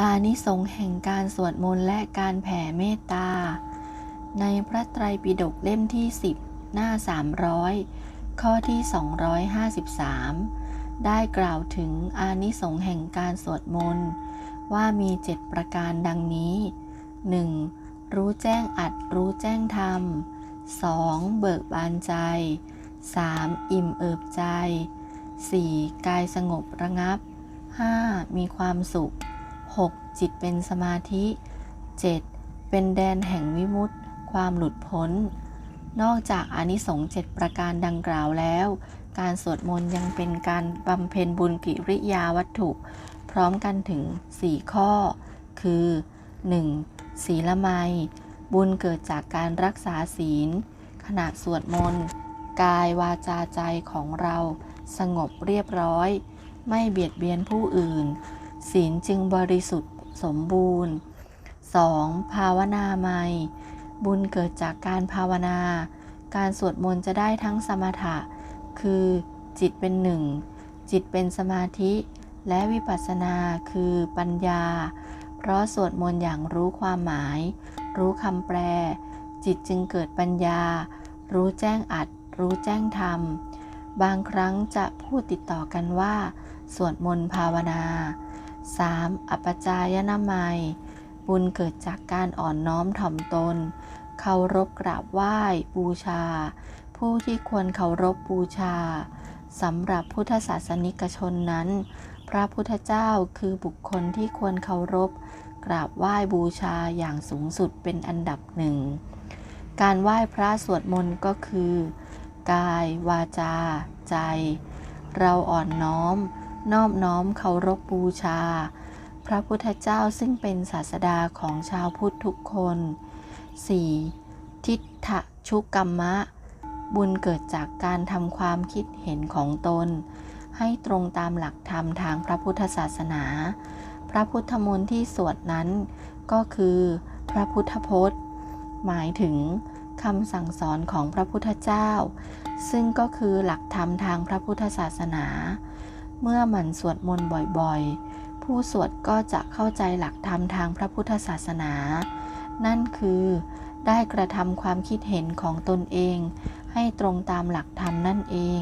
อานิสงส์แห่งการสวดมนต์และการแผ่เมตตา ในพระไตรปิฎกเล่มที่ 10 หน้า 300 ข้อที่ 253 ได้กล่าวถึงอานิสงส์แห่งการสวดมนต์ ว่ามี7ประการดังนี้ 1. รู้แจ้งอัดรู้แจ้งธรรม 2. เบิกบานใจ 3. อิ่มเอิบใจ 4. กายสงบระงับ 5. มีความสุข 6. จิตเป็นสมาธิ 7. เป็นแดนแห่งวิมุตติ ความหลุดพ้น นอกจากอานิสงส์7ประการดังกล่าวแล้ว การสวดมนต์ยังเป็นการบำเพ็ญบุญกิริยาวัตถุ พร้อมกันถึง 4 ข้อ คือ 1. ศีลไมยบุญเกิดจากการรักษาศีล ขณะสวดมนต์ กายวาจาใจของเรา สงบเรียบร้อย ไม่เบียดเบียนผู้อื่น ศีลจึงบริสุทธิ์สมบูรณ์ 2. ภาวนาไมยบุญเกิดจากการภาวนา การสวดมนต์จะได้ทั้งสมถะ คือจิตเป็นหนึ่ง จิตเป็นสมาธิ และวิปัสสนาคือปัญญา เพราะสวดมนต์อย่างรู้ความหมาย รู้คำแปล จิตจึงเกิดปัญญา รู้แจ้งอัด รู้แจ้งธรรม บางครั้งจะพูดติดต่อกันว่า สวดมนต์ภาวนา 3. อัปจายนามัย บุญเกิดจากการอ่อนน้อมถ่อมตน เคารพกราบไหว้ บูชา ผู้ที่ควรเคารพบูชาสำหรับพุทธศาสนิกชนนั้น พระพุทธเจ้าคือบุคคลที่ควรเคารพ กราบไหว้บูชาอย่างสูงสุดเป็นอันดับหนึ่ง การไหว้พระสวดมนต์ก็คือ กาย วาจา ใจ เราอ่อนน้อม นอบน้อมเคารพบูชา พระพุทธเจ้าซึ่งเป็นศาสดาของชาวพุทธทุกคน 4. ทิฏฐชุกรรมะ บุญเกิดจากการทำความคิดเห็นของตน ให้ตรงตามหลักธรรมทางพระพุทธศาสนา พระพุทธมนต์ที่สวดนั้นก็คือพระพุทธพจน์ หมายถึงคำสั่งสอนของพระพุทธเจ้า ซึ่งก็คือหลักธรรมทางพระพุทธศาสนา เมื่อหมั่นสวดมนต์บ่อยๆ ผู้สวดก็จะเข้าใจหลักธรรมทางพระพุทธศาสนา นั่นคือได้กระทำความคิดเห็นของตนเอง ให้ตรงตามหลักธรรมนั่นเอง